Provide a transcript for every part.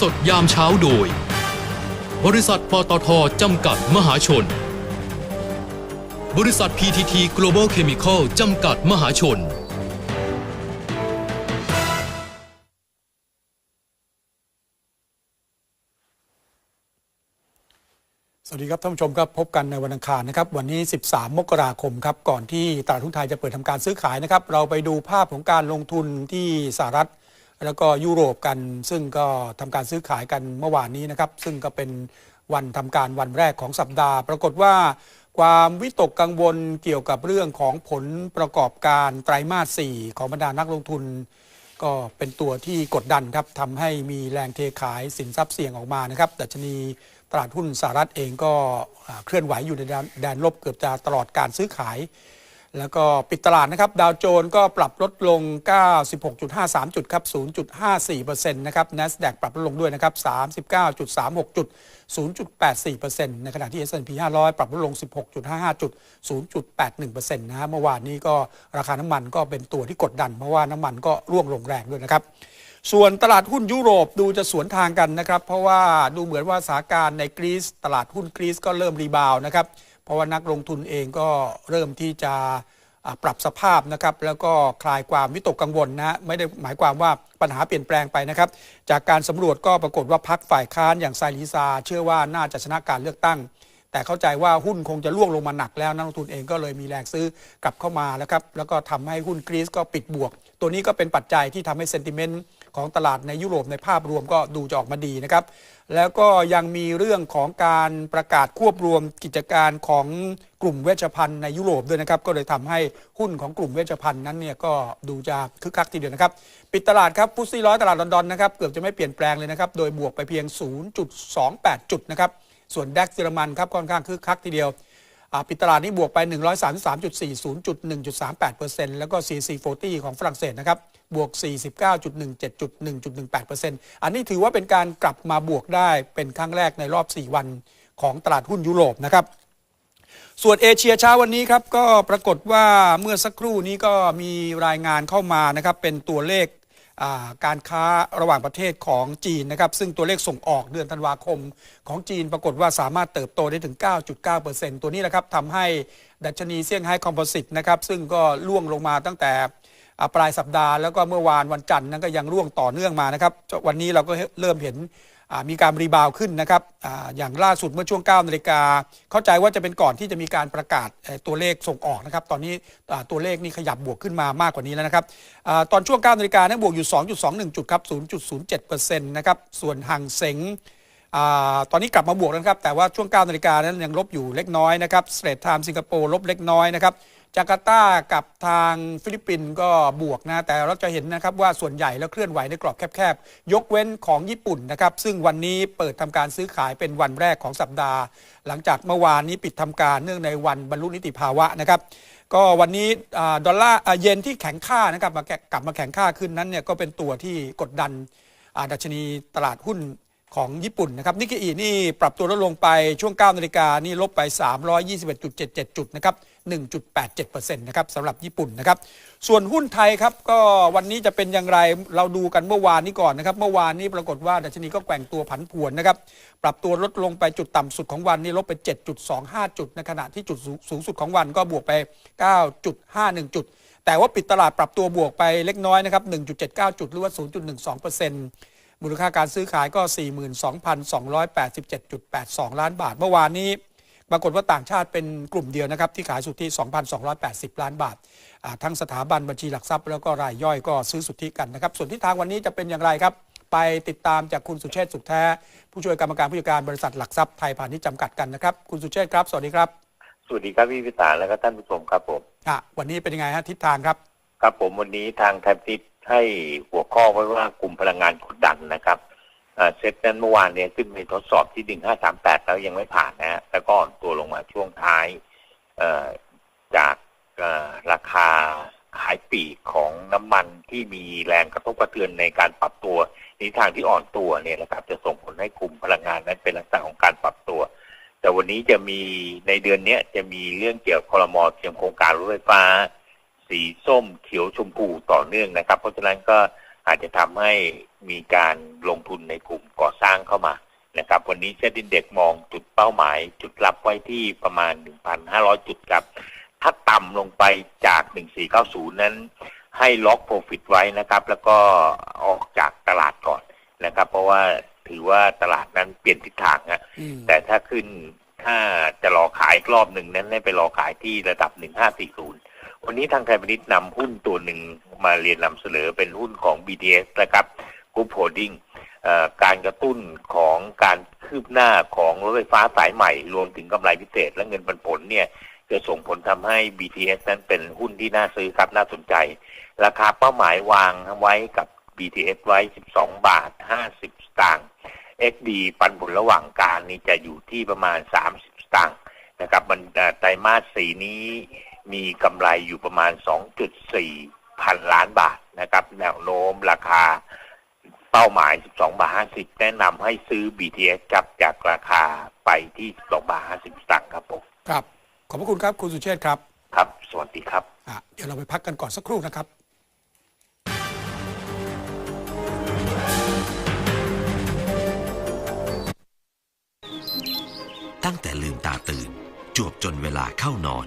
สดยามเช้าโดย บริษัทปตทจำกัดมหาชน บริษัท PTT Global Chemical จำกัดมหาชน สวัสดีครับท่านผู้ชมครับพบกันในวันอังคารนะครับวันนี้ 13 มกราคมครับก่อนที่ตลาดหุ้นไทยจะเปิดทำการซื้อขายนะครับเราไปดูภาพของการลงทุนที่สหรัฐ แล้วก็ยุโรปกันซึ่งก็ทำการซื้อขายกันเมื่อวานนี้นะครับ ซึ่งก็เป็นวันทำการวันแรกของสัปดาห์ ปรากฏว่าความวิตกกังวลเกี่ยวกับเรื่องของผลประกอบการไตรมาส 4 ของบรรดานักลงทุน ก็เป็นตัวที่กดดันครับทำให้มีแรงเทขายสินทรัพย์เสี่ยงออกมานะครับดัชนีตลาดหุ้นสหรัฐเองก็เคลื่อนไหวอยู่ในแดนแดนลบเกือบจะตลอดการซื้อขาย แล้วก็ปิดตลาดนะครับ ดาวโจนส์ก็ปรับลดลง 96.53 จุดครับ 0.54%นะครับ NASDAQ ปรับลดลงด้วยนะครับ 39.36 จุด 0.84%ในขณะที่ S&P 500 ปรับลดลง 16.55 จุด 0.81%นะฮะเมื่อวานนี้ก็ราคาน้ำมันก็เป็นตัวที่กดดัน เพราะว่าน้ำมันก็ร่วงลงแรงด้วยนะครับส่วนตลาดหุ้นยุโรปดูจะสวนทางกันนะครับ เพราะว่าดูเหมือนว่าสถานการณ์ในกรีซตลาดหุ้นกรีซก็เริ่มรีบาวด์นะครับ เพราะว่านักลงทุนเองก็เริ่มที่จะปรับสภาพนะครับแล้วก็คลายความวิตกกังวลนะไม่ได้หมายความว่าปัญหาเปลี่ยนแปลงไปนะครับ จากการสำรวจก็ปรากฏว่าพักฝ่ายค้านอย่างไซริซา เชื่อว่าน่าจะชนะการเลือกตั้ง แต่เข้าใจว่าหุ้นคงจะล่วงลงมาหนักแล้วนักลงทุนเองก็เลยมีแรงซื้อกลับเข้ามาแล้วครับแล้วก็ทำให้หุ้นกรีซก็ปิดบวก ตัวนี้ก็เป็นปัจจัยที่ทำให้เซนติเมนต์ ของตลาดในยุโรปในภาพรวมก็ดูจะออกมาดีนะครับ แล้วก็ยังมีเรื่องของการประกาศควบรวมกิจการของกลุ่มเวชภัณฑ์ในยุโรปด้วยนะครับ ก็เลยทำให้หุ้นของกลุ่มเวชภัณฑ์นั้นเนี่ยก็ดูจะคึกคักทีเดียวนะครับ ปิดตลาดครับฟุตซี่ร้อยตลาดลอนดอนนะครับเกือบจะไม่เปลี่ยนแปลงเลยนะครับ โดยบวกไปเพียง 0.28 จุดนะครับ ส่วนดัคเยอรมันครับค่อนข้างคึกคักทีเดียว ปิดตลาดนี้บวกไป 133.40.1.38%แล้วก็ CAC 40 ของฝรั่งเศสนะครับบวก 49.17.1.18%อันนี้ถือว่าเป็นการกลับมาบวกได้เป็นครั้งแรกในรอบ 4 วันของตลาดหุ้นยุโรปนะครับส่วนเอเชียเช้าวันนี้ครับก็ปรากฏว่าเมื่อสักครู่นี้ก็มีรายงานเข้ามานะครับเป็นตัวเลข การค้าระหว่างประเทศของจีนนะครับ ซึ่งตัวเลขส่งออกเดือนธันวาคมของจีนปรากฏว่าสามารถเติบโตได้ถึง 9.9%ตัวนี้แหละครับทำให้ดัชนีเซี่ยงไฮ้คอมโพสิตนะครับ ซึ่งก็ล่วงลงมาตั้งแต่ ปลายสัปดาห์แล้วก็เมื่อวานวันจันทร์นั้นก็ยังร่วงต่อเนื่องมานะครับ วันนี้เราก็เริ่มเห็นมีการรีบาวขึ้นนะครับออย่างล่าสุดเมื่อช่วง9นาฬิกาเข้าใจว่าจะเป็นก่อนที่จะมีการประกาศตัวเลขส่งออกนะครับ ตอนนี้ตัวเลขนี่ขยับบวกขึ้นมามากกว่านี้แล้วนะครับอตอนช่วง9นาฬิกานี่ยบวกอยู่ 2.21 จุดครับ 0.07%นะครับ ส่วนห่างเสงอตอนนี้กลับมาบวกแล้วครับ แต่ว่าช่วง9นาฬิกานั้นยังลบอยู่เล็กน้อยนะครับสเตรทไทม์สิงคโปร์ลบเล็กน้อยนะครับ จาการ์ตากับทางฟิลิปปินส์ก็บวกนะ แต่เราจะเห็นนะครับว่าส่วนใหญ่แล้วเคลื่อนไหวในกรอบแคบๆ ยกเว้นของญี่ปุ่นนะครับ ซึ่งวันนี้เปิดทำการซื้อขายเป็นวันแรกของสัปดาห์ หลังจากเมื่อวานนี้ปิดทำการเนื่องในวันบรรลุนิติภาวะนะครับก็วันนี้ดอลลาร์เยนที่แข็งค่านะครับมาแกกลับมาแข็งค่าขึ้นนั้นเนี่ยก็เป็นตัวที่กดดันดัชนีตลาดหุ้น ของญี่ปุ่นนะครับนิกเกอีนี่ปรับตัวลดลงไปช่วง 9 นาฬิกานี่ลบไป 321.77 จุดนะครับ 1.87%นะครับสำหรับญี่ปุ่นนะครับ ส่วนหุ้นไทยครับก็วันนี้จะเป็นอย่างไรเราดูกันเมื่อวานนี้ก่อนนะครับ เมื่อวานนี้ปรากฏว่าดัชนีก็แกว่งตัวผันผวนนะครับ ปรับตัวลดลงไปจุดต่ำสุดของวันนี้ลบไป 7.25 จุดในขณะที่จุดสูงสูงสุดของวันก็บวกไป 9.51 จุด แต่ว่าปิดตลาดปรับตัวบวกไปเล็กน้อยนะครับ 1.79 จุดหรือว่า 0.12% มูลค่าการซื้อขายก็ 42,287.82 ล้านบาท เมื่อวานนี้ปรากฏว่าต่างชาติเป็นกลุ่มเดียวนะครับ ที่ขายสุทธิ 2,280 ล้านบาทอ่าทั้งสถาบันบัญชีหลักทรัพย์แล้วก็รายย่อยก็ซื้อสุทธิกันนะครับ ส่วนที่ทางวันนี้จะเป็นอย่างไรครับ ไปติดตามจากคุณสุเชษฐ์สุขแท้ ผู้ช่วยกรรมการผู้จัดการบริษัทหลักทรัพย์ไทยพาณิชย์จำกัดกันนะครับ คุณสุเชษฐ์ครับ สวัสดีครับ สวัสดีครับพี่พิสารและก็ท่านผู้ชมครับผมอะวันนี้เป็นยังไงฮะทิศทางครับ ครับผมวันนี้ทางไทยพิษให้หัว ข้อไว้ว่ากลุ่มพลังงานกดดันนะครับเซ็ตนั้นเมื่อวานเนี่ยขึ้นไปทดสอบที่1538แล้วยังไม่ผ่านนะฮะแล้วก็อ่อนตัวลงมาช่วงท้ายจากราคาขายปีกของน้ำมันที่มีแรงกระทบกระเทือนในการปรับตัวในทางที่อ่อนตัวเนี่ยนะครับจะส่งผลให้กลุ่มพลังงานนั้นเป็นลักษณะของการปรับตัว แต่วันนี้จะมีในเดือนเนี้ยจะมีเรื่องเกี่ยวกับคลมอเตรียมโครงการรถไฟฟ้า สีส้มเขียวชมพูต่อเนื่องนะครับ เพราะฉะนั้นก็ อาจจะทำให้มีการลงทุนในกลุ่มก่อสร้างเข้ามานะครับวันนี้เซ็นดินเด็กมองจุดเป้าหมาย จุดรับไว้ที่ประมาณ 1,500 จุดครับ ถ้าต่ำลงไปจาก 1490 นั้น ให้ล็อกโปรฟิตไว้นะครับ แล้วก็ออกจากตลาดก่อนนะครับ เพราะว่าถือว่าตลาดนั้นเปลี่ยนทิศทางฮะอืมแต่ถ้าขึ้นถ้าจะรอขายอีกรอบหนึ่งนั้นให้ไปรอขายที่ระดับ 1540 วันนี้ทางไทยพาณิชย์นำหุ้นตัวหนึ่งมาเรียนนำเสนอเป็นหุ้นของ BTS นะครับกรุ๊ปโฮดดิ้งการกระตุ้นของการคืบหน้าของรถไฟฟ้าสายใหม่ รวมถึงกำไรพิเศษและเงินปันผลเนี่ยจะส่งผลทำให้ BTS นั้นเป็นหุ้นที่น่าซื้อครับน่าสนใจ ราคาเป้าหมายวางไว้กับ BTS ไว้ 12 บาท 50 สตางค์ XD ปันผลระหว่างการนี่จะอยู่ที่ประมาณ 30 สตางค์นะครับมันไตรมาสสีนี้ มีกำไรอยู่ประมาณ 2.4 พันล้านบาทนะครับ แนวโน้มราคาเป้าหมาย 12 บาท 50 แนะนำให้ซื้อ BTS ครับจากราคาไปที่ 12 บาท 50สตางค์ครับผม ครับ ขอบพระคุณครับ คุณสุเชษฐ์ครับ ครับ สวัสดีครับอะเดี๋ยวเราไปพักกันก่อนสักครู่นะครับตั้งแต่ลืมตาตื่น จวบจนเวลาเข้านอน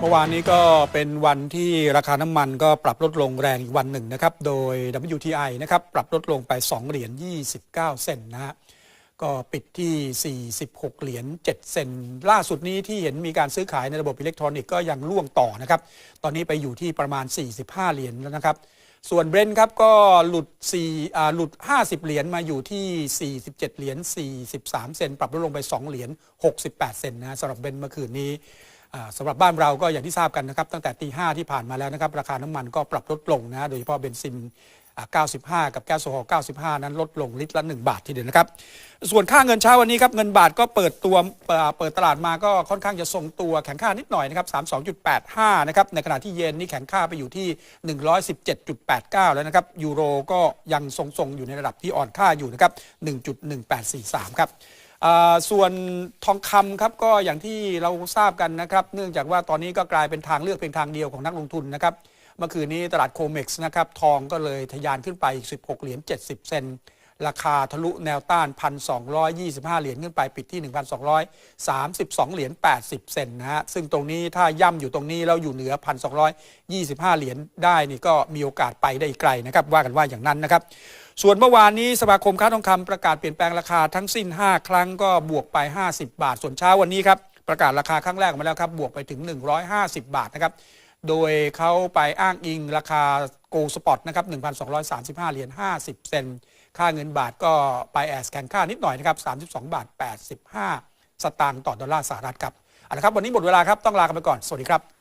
เมื่อวานนี้ก็เป็นวันที่ราคาน้ำมันก็ปรับลดลงแรงอีกวันหนึ่งนะครับ โดย WTI นะครับปรับลดลงไป 2 เหรียญ 29 เซนนะฮะ ก็ปิดที่ 46 เหรียญ 7 เซนล่าสุดนี้ที่เห็นมีการซื้อขายในระบบอิเล็กทรอนิกส์ก็ยังล่วงต่อนะครับ ตอนนี้ไปอยู่ที่ประมาณ 45 เหรียญแล้วนะครับ ส่วนเบรนท์ครับก็หลุด4อ่าหลุด 50 เหรียญมาอยู่ที่ 47 เหรียญ 43 เซนปรับลดลงไป 2 เหรียญ 68 เซนนะสำหรับเบรนท์เมื่อคืนนี้ สำหรับบ้านเราก็อย่างที่ทราบกันนะครับ ตั้งแต่ตีห้าที่ผ่านมาแล้วนะครับ ราคาน้ำมันก็ปรับลดลงนะ โดยเฉพาะเบนซิน 95 กับแก๊สโซฮอล์95 นั้นลดลงลิตรละ 1 บาททีเดียวนะครับ ส่วนค่าเงินเช้าวันนี้ครับ เงินบาทก็เปิดตัวเปิดตลาดมาก็ค่อนข้างจะทรงตัวแข็งค่านิดหน่อยนะครับ 32.85 นะครับ ในขณะที่เยนนี่แข็งค่าไปอยู่ที่ 117.89 แล้วนะครับ ยูโรก็ยังทรงๆอยู่ในระดับที่อ่อนค่าอยู่นะครับ 1.1843 ครับ ส่วนทองคำครับก็อย่างที่เราทราบกันนะครับ เนื่องจากว่าตอนนี้ก็กลายเป็นทางเลือกเพียงทางเดียวของนักลงทุนนะครับ เมื่อคืนนี้ตลาดโคเม็กซ์นะครับ ทองก็เลยทะยานขึ้นไปอีก16 เหรียญ 70 เซน ราคาทะลุแนวต้าน 1,225 เหรียญขึ้นไปปิดที่ 1,232 เหรียญ 80 เซนนะฮะ ซึ่งตรงนี้ถ้าย่ำอยู่ตรงนี้แล้วอยู่เหนือ 1,225 เหรียญได้นี่ก็มีโอกาสไปได้อีกไกลนะครับ ว่ากันว่าอย่างนั้นนะครับ ส่วนเมื่อวานนี้สมาคมค้าทองคำประกาศเปลี่ยนแปลงราคาทั้งสิ้น 5 ครั้งก็บวกไป 50 บาท ส่วนเช้าวันนี้ครับประกาศราคาครั้งแรกออกมาแล้วครับบวกไปถึง 150 บาทนะครับโดยเขาไปอ้างอิงราคาโกลสปอตนะครับ1,235 เหรียญ 50 เซน ค่าเงินบาทก็ไปแอสแข่งค่านิดหน่อยนะครับ32 บาท 85 สตางค์ต่อดอลลาร์สหรัฐครับเอาละครับ วันนี้หมดเวลาครับ ต้องลากันไปก่อน สวัสดีครับ